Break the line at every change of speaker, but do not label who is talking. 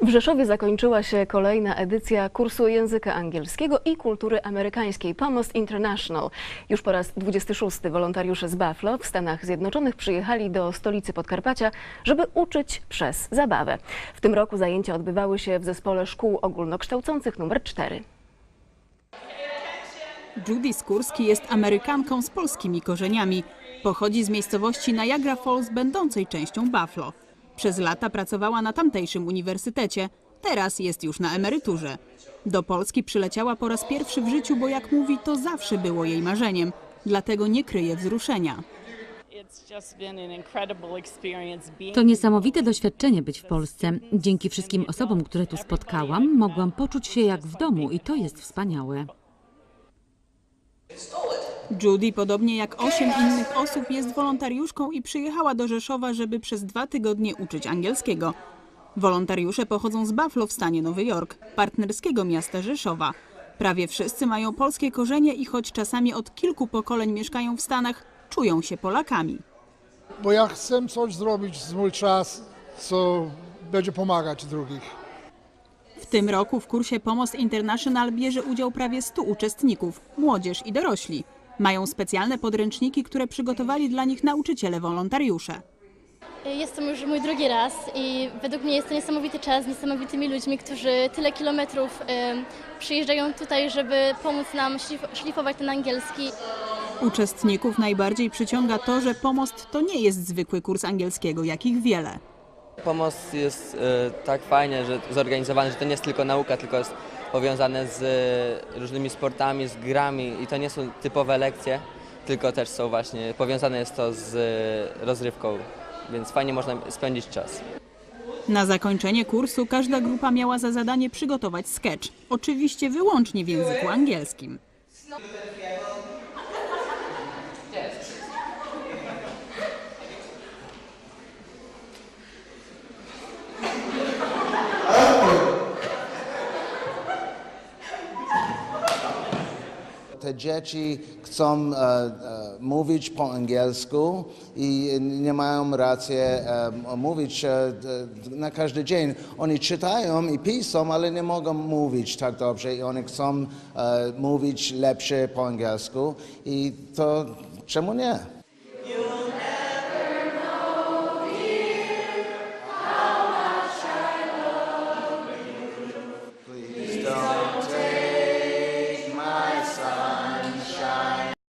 W Rzeszowie zakończyła się kolejna edycja kursu języka angielskiego i kultury amerykańskiej Pomost International. Już po raz 26 wolontariusze z Buffalo w Stanach Zjednoczonych przyjechali do stolicy Podkarpacia, żeby uczyć przez zabawę. W tym roku zajęcia odbywały się w zespole szkół ogólnokształcących nr 4.
Judy Skórski jest Amerykanką z polskimi korzeniami. Pochodzi z miejscowości Niagara Falls, będącej częścią Buffalo. Przez lata pracowała na tamtejszym uniwersytecie. Teraz jest już na emeryturze. Do Polski przyleciała po raz pierwszy w życiu, bo jak mówi, to zawsze było jej marzeniem. Dlatego nie kryje wzruszenia.
To niesamowite doświadczenie być w Polsce. Dzięki wszystkim osobom, które tu spotkałam, mogłam poczuć się jak w domu i to jest wspaniałe.
Judy, podobnie jak osiem innych osób, jest wolontariuszką i przyjechała do Rzeszowa, żeby przez dwa tygodnie uczyć angielskiego. Wolontariusze pochodzą z Buffalo w stanie Nowy Jork, partnerskiego miasta Rzeszowa. Prawie wszyscy mają polskie korzenie i choć czasami od kilku pokoleń mieszkają w Stanach, czują się Polakami.
bo ja chcę coś zrobić z mój czas, co będzie pomagać drugich.
W tym roku w kursie Pomost International bierze udział prawie 100 uczestników, młodzież i dorośli. Mają specjalne podręczniki, które przygotowali dla nich nauczyciele wolontariusze.
Jest to już mój drugi raz i według mnie jest to niesamowity czas z niesamowitymi ludźmi, którzy tyle kilometrów przyjeżdżają tutaj, żeby pomóc nam szlif- szlifować ten angielski.
Uczestników najbardziej przyciąga to, że Pomost to nie jest zwykły kurs angielskiego, jakich wiele.
Pomost jest e, tak fajnie że zorganizowany, że to nie jest tylko nauka, tylko jest powiązane z e, różnymi sportami, z grami i to nie są typowe lekcje, tylko też są właśnie, powiązane jest to z e, rozrywką, więc fajnie można spędzić czas.
Na zakończenie kursu każda grupa miała za zadanie przygotować sketch, oczywiście wyłącznie w języku angielskim.
Te dzieci chcą e, e, mówić po angielsku i nie mają racji e, mówić na każdy dzień. Oni czytają i piszą, ale nie mogą mówić tak dobrze i oni chcą mówić lepsze po angielsku i to czemu nie?